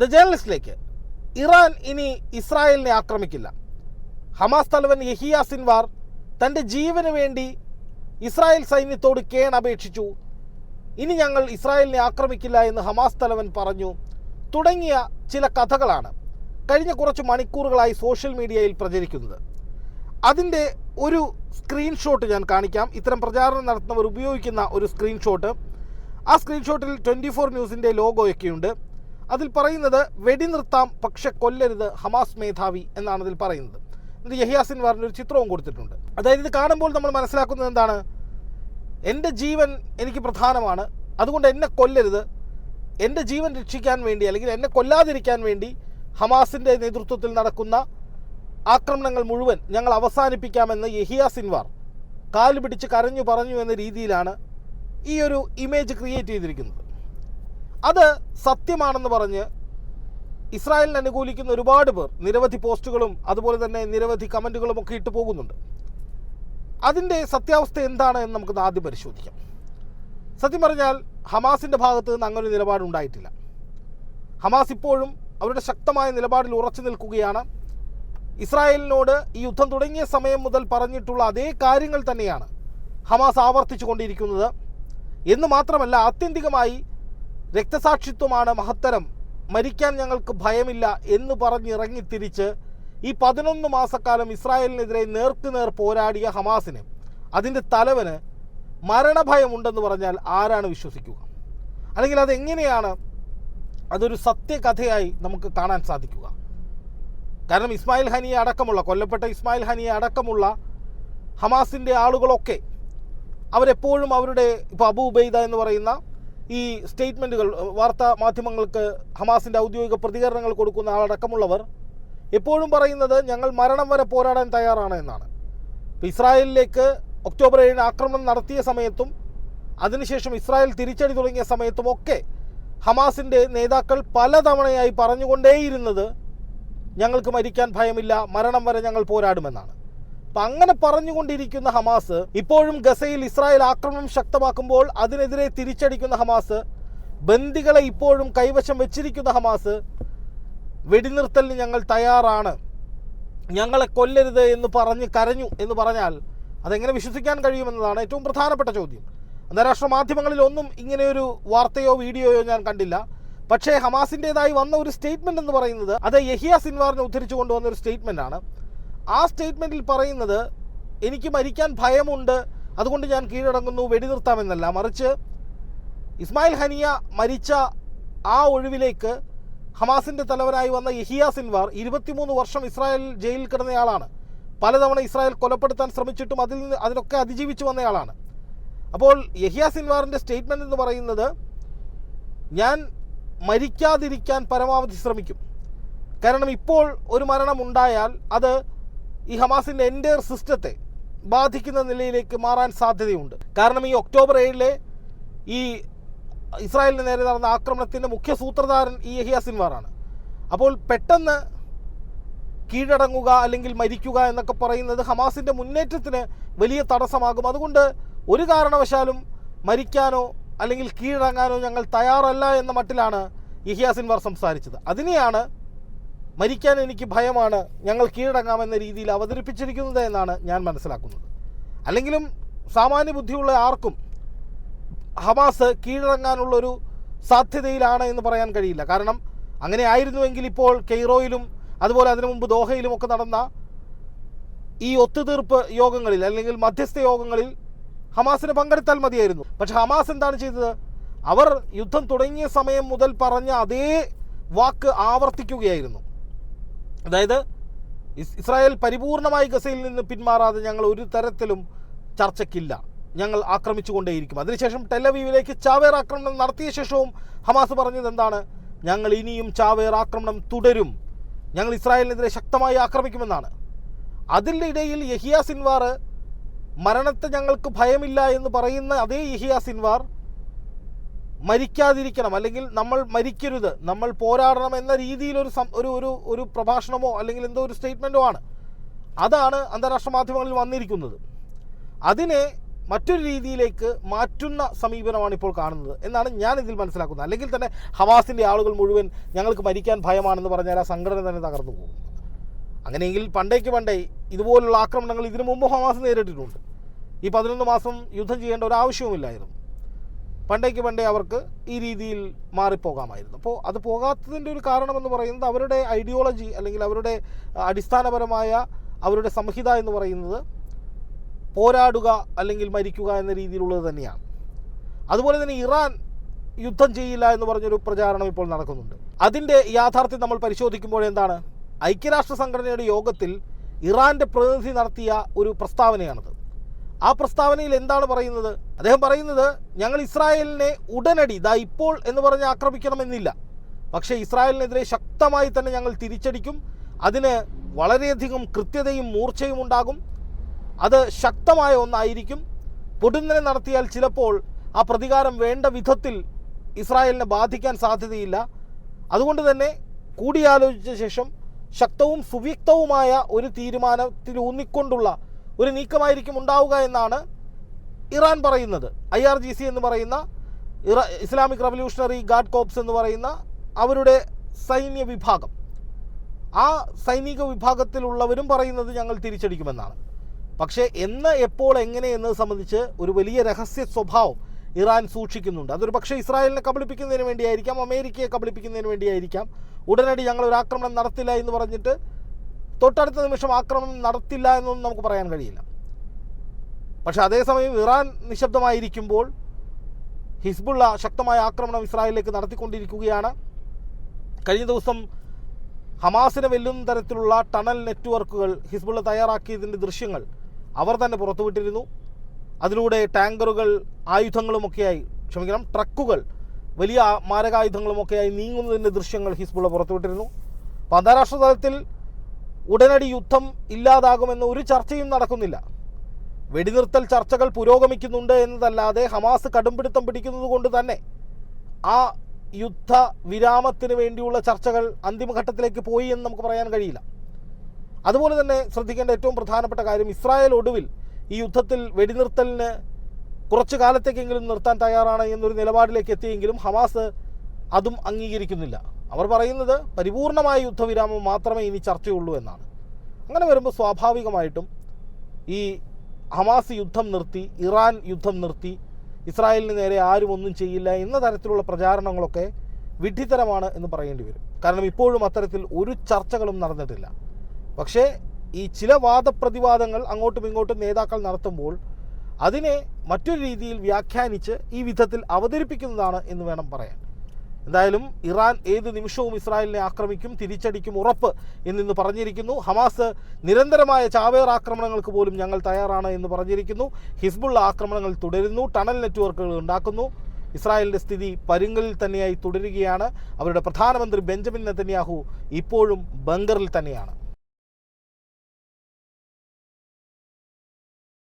The ജേർണലിസ്റ്റിലേക്ക് Iran ഇനി ഇസ്രായേലിനെ ആക്രമിക്കില്ല. Hamas തലവൻ യഹിയ സിൻവാർ തന്റെ ജീവന് വേണ്ടി ഇസ്രായേൽ സൈന്യത്തോട് കേൺ അപേക്ഷിച്ചു. ഇനി ഞങ്ങൾ ഇസ്രായേലിനെ ആക്രമിക്കില്ല എന്ന് ഹമാസ് തലവൻ പറഞ്ഞു. തുടങ്ങിയ ചില കഥകളാണ് കഴിഞ്ഞ കുറച്ച് മണിക്കൂറുകളായി സോഷ്യൽ മീഡിയയിൽ പ്രചരിക്കുന്നത്. അതിന്റെ ഒരു സ്ക്രീൻഷോട്ട് ഞാൻ കാണിക്കാം. ഇത്തരം പ്രചാരണം നടത്തുന്നവർ ഉപയോഗിക്കുന്ന ഒരു സ്ക്രീൻഷോട്ട്. ആ സ്ക്രീൻഷോട്ടിൽ ട്വന്റി ഫോർ ന്യൂസിന്റെ ലോഗോയൊക്കെയുണ്ട് അതിൽ പറയുന്നത് വെടിനിർത്താം പക്ഷെ കൊല്ലരുത് ഹമാസ് മേധാവി എന്നാണ് അതിൽ പറയുന്നത്. എന്നിട്ട് യഹിയാസിൻ ഒരു ചിത്രവും കൊടുത്തിട്ടുണ്ട്. അതായത് ഇത് കാണുമ്പോൾ നമ്മൾ മനസ്സിലാക്കുന്നത് എന്താണ്? എന്റെ ജീവൻ എനിക്ക് പ്രധാനമാണ്. അതുകൊണ്ട് എന്നെ കൊല്ലരുത്. എന്റെ ജീവൻ രക്ഷിക്കാൻ വേണ്ടി അല്ലെങ്കിൽ എന്നെ കൊല്ലാതിരിക്കാൻ വേണ്ടി ഹമാസിന്റെ നേതൃത്വത്തിൽ നടക്കുന്ന ആക്രമണങ്ങൾ മുഴുവൻ ഞങ്ങൾ അവസാനിപ്പിക്കാമെന്ന് യഹിയ സിൻവാർ കാൽ പിടിച്ച് കരഞ്ഞു പറഞ്ഞു എന്ന രീതിയിലാണ് ഈ ഒരു ഇമേജ് ക്രിയേറ്റ് ചെയ്തിരിക്കുന്നത്. അത് സത്യമാണെന്ന് പറഞ്ഞ് ഇസ്രായേലിനെ അനുകൂലിക്കുന്ന ഒരുപാട് പേർ നിരവധി പോസ്റ്റുകളും അതുപോലെ തന്നെ നിരവധി കമന്റുകളും ഒക്കെ ഇട്ട് പോകുന്നുണ്ട്. അതിന്റെ സത്യാവസ്ഥ എന്താണ് എന്ന് നമുക്ക് ആദ്യം പരിശോധിക്കാം. സത്യം പറഞ്ഞാൽ ഹമാസിന്റെ ഭാഗത്ത് നിന്ന് അങ്ങനെ ഒരു നിലപാടുണ്ടായിട്ടില്ല ഹമാസ് ഇപ്പോഴും അവരുടെ ശക്തമായ നിലപാടിൽ ഉറച്ചു നിൽക്കുകയാണ്. ഇസ്രായേലിനോട് ഈ യുദ്ധം തുടങ്ങിയ സമയം മുതൽ പറഞ്ഞിട്ടുള്ള അതേ കാര്യങ്ങൾ തന്നെയാണ് ഹമാസ് ആവർത്തിച്ചു കൊണ്ടിരിക്കുന്നത്. എന്ന് മാത്രമല്ല ആത്യന്തികമായി രക്തസാക്ഷിത്വമാണ് മഹത്തരം. മരിക്കാൻ ഞങ്ങൾക്ക് ഭയമില്ല എന്ന് പറഞ്ഞിറങ്ങി തിരിച്ച് ഈ പതിനൊന്ന് മാസക്കാലം ഇസ്രായേലിനെതിരെ നേർക്കുനേർ പോരാടിയ ഹമാസിന് അതിന്റെ തലവന് മരണഭയമുണ്ടെന്ന് പറഞ്ഞാൽ ആരാണ് വിശ്വസിക്കുക? അല്ലെങ്കിൽ അതെങ്ങനെയാണ് അതൊരു സത്യകഥയായി നമുക്ക് കാണാൻ സാധിക്കുക? കാരണം ഇസ്മായിൽ ഹനിയെ അടക്കമുള്ള കൊല്ലപ്പെട്ട ഇസ്മായിൽ ഹനിയെ അടക്കമുള്ള ഹമാസിന്റെ ആളുകളൊക്കെ അവരെപ്പോഴും അവരുടെ ഇപ്പോൾ അബു ഉബൈദ എന്ന് പറയുന്ന ഈ സ്റ്റേറ്റ്മെന്റുകൾ വാർത്താ മാധ്യമങ്ങൾക്ക് ഹമാസിന്റെ ഔദ്യോഗിക പ്രതികരണങ്ങൾ കൊടുക്കുന്ന ആളടക്കമുള്ളവർ എപ്പോഴും പറയുന്നത് ഞങ്ങൾ മരണം വരെ പോരാടാൻ തയ്യാറാണ് എന്നാണ്. ഇസ്രായേലിലേക്ക് ഒക്ടോബർ ഏഴിന് ആക്രമണം നടത്തിയ സമയത്തും അതിനുശേഷം ഇസ്രായേൽ തിരിച്ചടി തുടങ്ങിയ സമയത്തും ഒക്കെ ഹമാസിന്റെ നേതാക്കൾ പലതവണയായി പറഞ്ഞുകൊണ്ടേയിരുന്നത് ഞങ്ങൾക്ക് മരിക്കാൻ ഭയമില്ല മരണം വരെ ഞങ്ങൾ പോരാടുമെന്നാണ്. അപ്പം അങ്ങനെ പറഞ്ഞുകൊണ്ടിരിക്കുന്ന ഹമാസ് ഇപ്പോഴും ഗസയിൽ ഇസ്രായേൽ ആക്രമണം ശക്തമാക്കുമ്പോൾ അതിനെതിരെ തിരിച്ചടിക്കുന്ന ഹമാസ് ബന്ദികളെ ഇപ്പോഴും കൈവശം വെച്ചിരിക്കുന്ന ഹമാസ് വെടിനിർത്തലിന് ഞങ്ങൾ തയ്യാറാണ്. ഞങ്ങളെ കൊല്ലരുത് എന്ന് പറഞ്ഞ് കരഞ്ഞു എന്ന് പറഞ്ഞാൽ അതെങ്ങനെ വിശ്വസിക്കാൻ കഴിയുമെന്നതാണ് ഏറ്റവും പ്രധാനപ്പെട്ട ചോദ്യം. അന്താരാഷ്ട്ര മാധ്യമങ്ങളിൽ ഒന്നും ഇങ്ങനെയൊരു വാർത്തയോ വീഡിയോയോ ഞാൻ കണ്ടില്ല. പക്ഷേ ഹമാസിന്റെതായി വന്ന ഒരു സ്റ്റേറ്റ്മെന്റ് എന്ന് പറയുന്നത് അത് യഹിയ സിൻവാറിനെ ഉദ്ധരിച്ചു കൊണ്ടുവന്ന ഒരു സ്റ്റേറ്റ്മെന്റ് ആണ് ആ സ്റ്റേറ്റ്മെന്റിൽ പറയുന്നത് എനിക്ക് മരിക്കാൻ ഭയമുണ്ട് അതുകൊണ്ട് ഞാൻ കീഴടങ്ങുന്നു വെടിനിർത്താമെന്നല്ല. മറിച്ച് ഇസ്മായിൽ ഹനിയ മരിച്ച ആ ഒഴിവിലേക്ക് ഹമാസിന്റെ തലവനായി വന്ന യഹിയ സിൻവാർ ഇരുപത്തിമൂന്ന് വർഷം ഇസ്രായേൽ ജയിലിൽ കിടന്നയാളാണ്. പലതവണ ഇസ്രായേൽ കൊലപ്പെടുത്താൻ ശ്രമിച്ചിട്ടും അതിൽ നിന്ന് അതിനൊക്കെ അതിജീവിച്ചു വന്നയാളാണ്. അപ്പോൾ യഹിയ സിൻവാറിന്റെ സ്റ്റേറ്റ്മെന്റ് എന്ന് പറയുന്നത് ഞാൻ മരിക്കാതിരിക്കാൻ പരമാവധി ശ്രമിക്കും. കാരണം ഇപ്പോൾ ഒരു മരണം ഉണ്ടായാൽ അത് ഈ ഹമാസിന്റെ എന്റെ സിസ്റ്റത്തെ ബാധിക്കുന്ന നിലയിലേക്ക് മാറാൻ സാധ്യതയുണ്ട്. കാരണം ഈ ഒക്ടോബർ ഏഴിലെ ഈ ഇസ്രായേലിന് നേരെ നടന്ന ആക്രമണത്തിന്റെ മുഖ്യ സൂത്രധാരൻ ഈ യഹിയ സിൻവാറാണ്. അപ്പോൾ പെട്ടെന്ന് കീഴടങ്ങുക അല്ലെങ്കിൽ മരിക്കുക എന്നൊക്കെ പറയുന്നത് ഹമാസിന്റെ മുന്നേറ്റത്തിന് വലിയ തടസ്സമാകും. അതുകൊണ്ട് ഒരു കാരണവശാലും മരിക്കാനോ അല്ലെങ്കിൽ കീഴടങ്ങാനോ ഞങ്ങൾ തയ്യാറല്ല എന്ന മട്ടിലാണ് യഹിയ സിൻവാർ സംസാരിച്ചത്. അതിനെയാണ് മരിക്കാൻ എനിക്ക് ഭയമാണ്. ഞങ്ങൾ കീഴടങ്ങാമെന്ന രീതിയിൽ അവതരിപ്പിച്ചിരിക്കുന്നത് എന്നാണ് ഞാൻ മനസ്സിലാക്കുന്നത്. അല്ലെങ്കിലും സാമാന്യ ബുദ്ധിയുള്ള ആർക്കും ഹമാസ് കീഴടങ്ങാനുള്ളൊരു സാധ്യതയിലാണ് എന്ന് പറയാൻ കഴിയില്ല. കാരണം അങ്ങനെ ആയിരുന്നുവെങ്കിൽ ഇപ്പോൾ കെയ്റോയിലും അതുപോലെ അതിനു മുമ്പ് ദോഹയിലും ഒക്കെ നടന്ന ഈ ഒത്തുതീർപ്പ് യോഗങ്ങളിൽ അല്ലെങ്കിൽ മധ്യസ്ഥ യോഗങ്ങളിൽ ഹമാസിന് പങ്കെടുത്താൽ മതിയായിരുന്നു. പക്ഷെ ഹമാസ് എന്താണ് ചെയ്തത്? അവർ യുദ്ധം തുടങ്ങിയ സമയം മുതൽ പറഞ്ഞ അതേ വാക്ക് ആവർത്തിക്കുകയായിരുന്നു. അതായത് ഇസ്രായേൽ പരിപൂർണമായി ഗസയിൽ നിന്ന് പിന്മാറാതെ ഞങ്ങൾ ഒരു തരത്തിലും ചർച്ചയ്ക്കില്ല. ഞങ്ങൾ ആക്രമിച്ചുകൊണ്ടേയിരിക്കും. അതിനുശേഷം ടെലവീവിലേക്ക് ചാവേർ ആക്രമണം നടത്തിയ ശേഷവും ഹമാസ് പറഞ്ഞത് എന്താണ്? ഞങ്ങൾ ഇനിയും ചാവേർ ആക്രമണം തുടരും. ഞങ്ങൾ ഇസ്രായേലിനെതിരെ ശക്തമായി ആക്രമിക്കുമെന്നാണ്. അതിന്റെ ഇടയിൽ യഹിയ സിൻവാർ മരണത്തെ ഞങ്ങൾക്ക് ഭയമില്ല എന്ന് പറയുന്ന അതേ യഹിയ സിൻവാർ മരിക്കാതിരിക്കണം. അല്ലെങ്കിൽ നമ്മൾ മരിക്കരുത്. നമ്മൾ പോരാടണം എന്ന രീതിയിൽ ഒരു ഒരു ഒരു ഒരു പ്രഭാഷണമോ അല്ലെങ്കിൽ എന്തോ ഒരു സ്റ്റേറ്റ്മെന്റോ ആണ്. അതാണ് അന്താരാഷ്ട്ര മാധ്യമങ്ങളിൽ വന്നിരിക്കുന്നത്. അതിനെ മറ്റൊരു രീതിയിലേക്ക് മാറ്റുന്ന സമീപനമാണ് ഇപ്പോൾ കാണുന്നത് എന്നാണ് ഞാൻ ഇതിൽ മനസ്സിലാക്കുന്നത്. അല്ലെങ്കിൽ തന്നെ ഹവാസിന്റെ ആളുകൾ മുഴുവൻ ഞങ്ങൾക്ക് മരിക്കാൻ ഭയമാണെന്ന് പറഞ്ഞാൽ ആ സംഘടന തന്നെ തകർന്നു പോകും. അങ്ങനെയെങ്കിൽ പണ്ടേക്ക് പണ്ടേ ഇതുപോലുള്ള ആക്രമണങ്ങൾ ഇതിനു മുമ്പ് ഹമാസ് നേരിട്ടിട്ടുണ്ട്. ഈ പതിനൊന്ന് മാസം യുദ്ധം ചെയ്യേണ്ട ഒരു ആവശ്യവുമില്ലായിരുന്നു. പണ്ടേക്ക് പണ്ടേ അവർക്ക് ഈ രീതിയിൽ മാറിപ്പോകാമായിരുന്നു. അപ്പോൾ അത് പോകാത്തതിന്റെ ഒരു കാരണമെന്ന് പറയുന്നത് അവരുടെ ഐഡിയോളജി അല്ലെങ്കിൽ അവരുടെ അടിസ്ഥാനപരമായ അവരുടെ സംഹിത എന്ന് പറയുന്നത് പോരാടുക അല്ലെങ്കിൽ മരിക്കുക എന്ന രീതിയിലുള്ളത് തന്നെയാണ്. അതുപോലെ തന്നെ ഇറാൻ യുദ്ധം ചെയ്യില്ല എന്ന് പറഞ്ഞൊരു പ്രചാരണം ഇപ്പോൾ നടക്കുന്നുണ്ട്. അതിന്റെ യാഥാർത്ഥ്യം നമ്മൾ പരിശോധിക്കുമ്പോൾ എന്താണ്? ഐക്യരാഷ്ട്ര സംഘടനയുടെ യോഗത്തിൽ ഇറാന്റെ പ്രതിനിധി നടത്തിയ ഒരു പ്രസ്താവനയാണത്. ആ പ്രസ്താവനയിൽ എന്താണ് പറയുന്നത്? അദ്ദേഹം പറയുന്നത് ഞങ്ങൾ ഇസ്രായേലിനെ ഉടനടി ദാ ഇപ്പോൾ എന്ന് പറഞ്ഞ് ആക്രമിക്കണമെന്നില്ല. പക്ഷേ ഇസ്രായേലിനെതിരെ ശക്തമായി തന്നെ ഞങ്ങൾ തിരിച്ചടിക്കും. അതിന് വളരെയധികം കൃത്യതയും മൂർച്ചയും ഉണ്ടാകും. അത് ശക്തമായ ഒന്നായിരിക്കും. പൊടുന്നനെ നടത്തിയാൽ ചിലപ്പോൾ ആ പ്രതികാരം വേണ്ട വിധത്തിൽ ഇസ്രായേലിനെ ബാധിക്കാൻ സാധ്യതയില്ല. അതുകൊണ്ട് തന്നെ കൂടിയാലോചിച്ച ശേഷം ശക്തവും സുവ്യക്തവുമായ ഒരു തീരുമാനത്തിൽ ഊന്നിക്കൊണ്ടുള്ള ഒരു നീക്കമായിരിക്കും ഉണ്ടാവുക എന്നാണ് ഇറാൻ പറയുന്നത്. ഐ ആർ ജി സി എന്ന് പറയുന്ന ഇറ ഇസ്ലാമിക് റവല്യൂഷണറി ഗാർഡ് കോപ്സ് എന്ന് പറയുന്ന അവരുടെ സൈന്യ വിഭാഗം. ആ സൈനിക വിഭാഗത്തിലുള്ളവരും പറയുന്നത് ഞങ്ങൾ തിരിച്ചടിക്കുമെന്നാണ്. പക്ഷേ എന്ന് എപ്പോൾ എങ്ങനെ എന്നത് സംബന്ധിച്ച് ഒരു വലിയ രഹസ്യ സ്വഭാവം ഇറാൻ സൂക്ഷിക്കുന്നുണ്ട്. അതൊരു പക്ഷേ ഇസ്രായേലിനെ കബളിപ്പിക്കുന്നതിന് വേണ്ടിയായിരിക്കാം അമേരിക്കയെ കബളിപ്പിക്കുന്നതിന് വേണ്ടിയായിരിക്കാം. ഉടനടി ഞങ്ങൾ ഒരു ആക്രമണം നടത്തില്ല എന്ന് പറഞ്ഞിട്ട് തൊട്ടടുത്ത നിമിഷം ആക്രമണം നടത്തില്ല എന്നൊന്നും നമുക്ക് പറയാൻ കഴിയില്ല. പക്ഷേ അതേസമയം ഇറാൻ നിശബ്ദമായിരിക്കുമ്പോൾ ഹിസ്ബുള്ള ശക്തമായ ആക്രമണം ഇസ്രായേലിലേക്ക് നടത്തിക്കൊണ്ടിരിക്കുകയാണ്. കഴിഞ്ഞ ദിവസം ഹമാസിനെ വെല്ലുന്ന തരത്തിലുള്ള ടണൽ നെറ്റ്വർക്കുകൾ ഹിസ്ബുള്ള തയ്യാറാക്കിയതിന്റെ ദൃശ്യങ്ങൾ അവർ തന്നെ പുറത്തുവിട്ടിരുന്നു. അതിലൂടെ ടാങ്കറുകൾ ആയുധങ്ങളുമൊക്കെയായി ക്ഷമിക്കണം ട്രക്കുകൾ വലിയ മാരകായുധങ്ങളുമൊക്കെയായി നീങ്ങുന്നതിന്റെ ദൃശ്യങ്ങൾ ഹിസ്ബുള്ള പുറത്തുവിട്ടിരുന്നു. അപ്പോൾ അന്താരാഷ്ട്ര തലത്തിൽ ഉടനടി യുദ്ധം ഇല്ലാതാകുമെന്ന ഒരു ചർച്ചയും നടക്കുന്നില്ല. വെടിനിർത്തൽ ചർച്ചകൾ പുരോഗമിക്കുന്നുണ്ട് എന്നതല്ലാതെ ഹമാസ് കടുംപിടുത്തം പിടിക്കുന്നത് കൊണ്ട് തന്നെ ആ യുദ്ധ വിരാമത്തിന് വേണ്ടിയുള്ള ചർച്ചകൾ അന്തിമഘട്ടത്തിലേക്ക് പോയി എന്ന് നമുക്ക് പറയാൻ കഴിയില്ല. അതുപോലെ തന്നെ ശ്രദ്ധിക്കേണ്ട ഏറ്റവും പ്രധാനപ്പെട്ട കാര്യം ഇസ്രായേൽ ഒടുവിൽ ഈ യുദ്ധത്തിൽ വെടിനിർത്തലിന് കുറച്ചു കാലത്തേക്കെങ്കിലും നിർത്താൻ തയ്യാറാണ് എന്നൊരു നിലപാടിലേക്ക് എത്തിയെങ്കിലും ഹമാസ് അതും അംഗീകരിക്കുന്നില്ല. അവർ പറയുന്നത് പരിപൂർണമായ യുദ്ധവിരാമം മാത്രമേ ഇനി ചർച്ചയുള്ളൂ എന്നാണ്. അങ്ങനെ വരുമ്പോൾ സ്വാഭാവികമായിട്ടും ഈ ഹമാസ് യുദ്ധം നിർത്തി ഇറാൻ യുദ്ധം നിർത്തി ഇസ്രായേലിന് നേരെ ആരും ഒന്നും ചെയ്യില്ല എന്ന തരത്തിലുള്ള പ്രചാരണങ്ങളൊക്കെ വിഡ്ഢിത്തരമാണ് എന്ന് പറയേണ്ടി വരും. കാരണം ഇപ്പോഴും അത്തരത്തിൽ ഒരു ചർച്ചകളും നടന്നിട്ടില്ല. പക്ഷേ ഈ ചില വാദപ്രതിവാദങ്ങൾ അങ്ങോട്ടും ഇങ്ങോട്ടും നേതാക്കൾ നടത്തുമ്പോൾ അതിനെ മറ്റൊരു രീതിയിൽ വ്യാഖ്യാനിച്ച് ഈ വിധത്തിൽ അവതരിപ്പിക്കുന്നതാണ് എന്ന് വേണം പറയാൻ. എന്തായാലും ഇറാൻ ഏത് നിമിഷവും ഇസ്രായേലിനെ ആക്രമിക്കും തിരിച്ചടിക്കും ഉറപ്പ് എന്നിന്ന് പറഞ്ഞിരിക്കുന്നു. ഹമാസ് നിരന്തരമായ ചാവേർ ആക്രമണങ്ങൾക്ക് പോലും ഞങ്ങൾ തയ്യാറാണ് എന്ന് പറഞ്ഞിരിക്കുന്നു. ഹിസ്ബുള്ള ആക്രമണങ്ങൾ തുടരുന്നു ടണൽ നെറ്റ്വർക്കുകൾ ഉണ്ടാക്കുന്നു. ഇസ്രായേലിന്റെ സ്ഥിതി പരുങ്കലിൽ തന്നെയായി തുടരുകയാണ്. അവരുടെ പ്രധാനമന്ത്രി ബെഞ്ചമിൻ നെത്തന്യാഹു ഇപ്പോഴും ബങ്കറിൽ തന്നെയാണ്.